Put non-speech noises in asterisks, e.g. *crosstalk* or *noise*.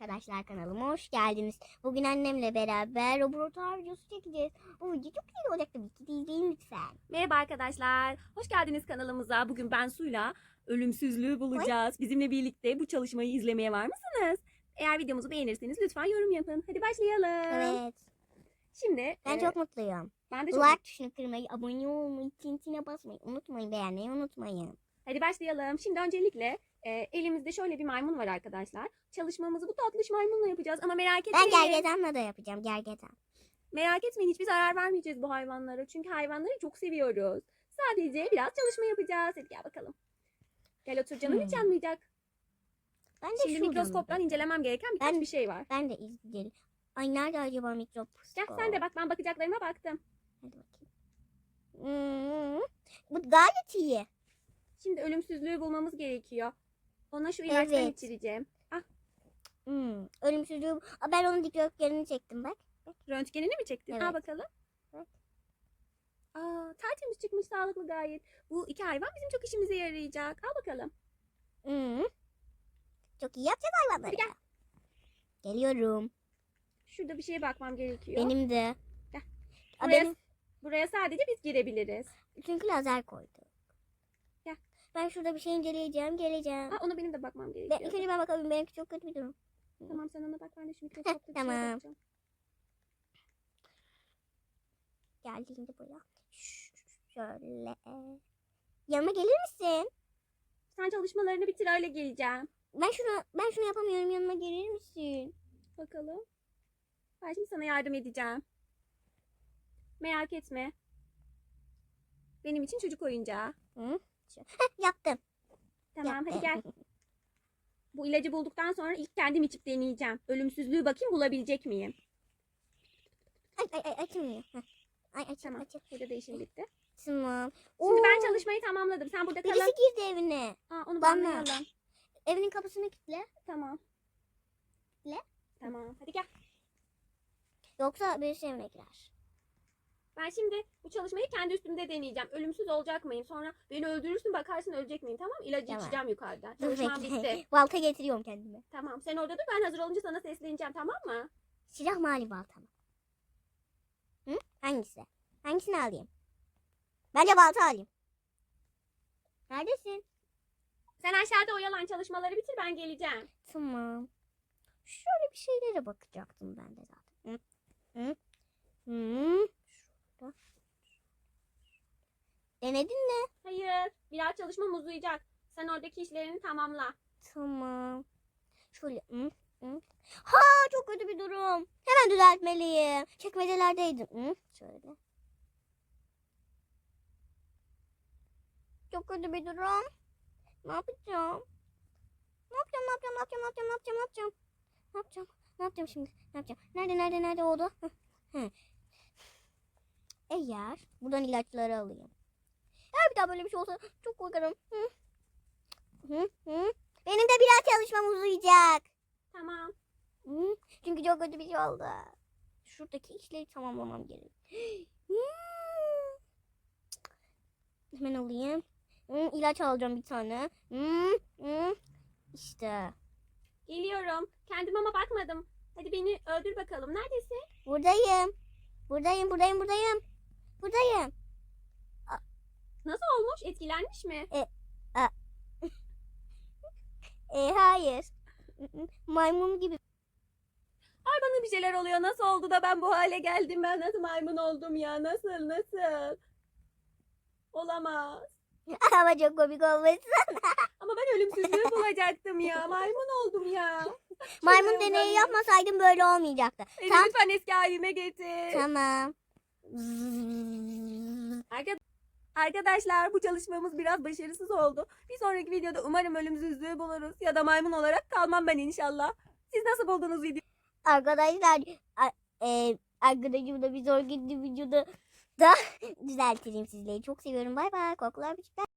arkadaşlar kanalıma hoş geldiniz. Bugün annemle beraber laboratuvar videosu çekeceğiz. Bu video çok güzel olacak tabii ki izleyin lütfen. Merhaba arkadaşlar. Hoş geldiniz kanalımıza. Bugün ben Su'yla ölümsüzlüğü bulacağız. Bizimle birlikte bu çalışmayı izlemeye var mısınız? Eğer videomuzu beğenirseniz lütfen yorum yapın. Hadi başlayalım. Evet. Şimdi Ben e, çok mutluyum. ben de çok Like tuşuna kırmayı, abone olmayı, tintine basmayı unutmayın. Beğenmeyi unutmayın. Hadi başlayalım. Şimdi öncelikle e, elimizde şöyle bir maymun var arkadaşlar. Çalışmamızı bu tatlış maymunla yapacağız ama merak Ben etmeyin. gergedanla da yapacağım. Gergedan. Merak etmeyin hiçbir zarar vermeyeceğiz bu hayvanlara. Çünkü hayvanları çok seviyoruz. Sadece biraz çalışma yapacağız. Hadi gel bakalım. Gel otur canım hiç Hmm. yanmayacak. Ben de Şimdi mikroskoptan incelemem gereken birkaç Ben- bir şey var. Ben de izleyelim. Ay nerede acaba mikroskop? Gel sen de bak ben bakacaklarıma baktım. Hadi bakayım. Hmm, Bu gayet iyi. Şimdi ölümsüzlüğü bulmamız gerekiyor. Ona şu ilaçtan Evet. içireceğim. Ah Hmm. Ölümsüzlüğü. Aa, Ben onun dikdörtgenini çektim bak. röntgenini mi çektin? Evet. Al bakalım. Evet. Aa, tertemiz çıkmış sağlıklı gayet. Bu iki hayvan bizim çok işimize yarayacak. Al bakalım. Hmm. Çok iyi yapacak hayvanları. Hadi gel. Geliyorum. Şurada bir şeye bakmam gerekiyor. Benim de. Gel. Aa, Buraya, benim buraya sadece biz girebiliriz. çünkü lazer koydu. Ben şurada bir şey inceleyeceğim, geleceğim. Ha, ona benim de bakmam Ben, gerekiyor. ilk önce ben bakabilirim. Benimki çok kötü bir durum. Tamam sen ona bak ben de şu mikroskopta bir şeye tamam. bakacağım. Geldiğinde buraya. Şöyle. Yanıma gelir misin? Sen çalışmalarını bitir öyle geleceğim. Ben şunu ben şunu yapamıyorum. Yanıma gelir misin? Bakalım. Ben şimdi sana yardım edeceğim. Merak etme. Benim için çocuk oyuncağı. Hı? Şu- Heh, yaptım. Tamam hadi Yaptım. gel. *laughs* Bu ilacı bulduktan sonra ilk kendim içip deneyeceğim. Ölümsüzlüğü bakayım bulabilecek miyim? Ay ay ay açılmıyor. Heh. Ay açıl Tamam. açıl. Burada da işim bitti. Tamam. Şimdi ben Oo, çalışmayı tamamladım. Sen burada kal. Birisi girdi evine. Aa, onu Bana. banlayalım. Evinin kapısını kilitle. Tamam. Ne? Tamam. Hadi gel. Yoksa birisi evine girer. Ben şimdi bu çalışmayı kendi üstümde deneyeceğim. Ölümsüz olacak mıyım? Sonra beni öldürürsün bakarsın ölecek miyim? Tamam İlacı Tamam. içeceğim yukarıda. Dur Çalışmam bekle. bitti. *laughs* Balta getiriyorum kendime. Tamam. Sen orada dur. Ben hazır olunca sana sesleneceğim. Tamam mı? Silah mali balta mı? Hı? Hangisi? Hangisini alayım? Bence balta alayım. Neredesin? Sen aşağıda oyalan çalışmaları bitir ben geleceğim. Tamam. Şöyle bir şeylere bakacaktım ben de zaten. Hı? Hı? Hı? Şurada. Denedin mi? Hayır. Biraz çalışmam uzayacak. Sen oradaki işlerini tamamla. Tamam. Şöyle. Hı? Hı? Ha çok kötü bir durum. Hemen düzeltmeliyim. Çekmecelerdeydim. Hı? Şöyle. Çok kötü bir durum. Ne yapacağım? Ne yapacağım? Ne yapacağım? Ne yapacağım? Ne yapacağım? Ne yapacağım? Ne yapacağım? Ne yapacağım? Ne yapacağım şimdi? Ne yapacağım? Nerede? Nerede? Nerede oldu? Hı, hı. Eğer buradan ilaçları alayım. Eğer bir daha böyle bir şey olsa çok korkarım. Hı. Hı, hı. Benim de biraz çalışmam uzayacak. Tamam. Hı, Çünkü çok kötü bir şey oldu. Şuradaki işleri tamamlamam gerek. Hı. Hemen alayım. Hı, ilaç alacağım bir tane. Hı, hı. İşte. Geliyorum. Kendim ama bakmadım. Hadi beni öldür bakalım. Neredesin? Buradayım. Buradayım, buradayım, buradayım. Buradayım. Nasıl olmuş? Etkilenmiş mi? E, *laughs* hayır. Hı hı. Maymun gibi. Ay bana bir şeyler oluyor. Nasıl oldu da ben bu hale geldim? Ben nasıl maymun oldum ya? Nasıl? Nasıl? Olamaz. *laughs* Ama çok komik olmasın. *laughs* Ama ben ölümsüzlüğü bulacaktım ya. Maymun oldum ya. Maymun deneyi yapmasaydım böyle olmayacaktı. Beni Tam- lütfen eski halime getir. Tamam. Arka- Arkadaşlar bu çalışmamız biraz başarısız oldu. Bir sonraki videoda umarım ölümsüzlüğü buluruz. Ya da maymun olarak kalmam ben inşallah. Siz nasıl buldunuz videoyu? Arkadaşlar e, arkadaşım da bir sonraki videoda da *laughs* düzeltirim sizleri. Çok seviyorum. Bay bay. Korkular küçükler.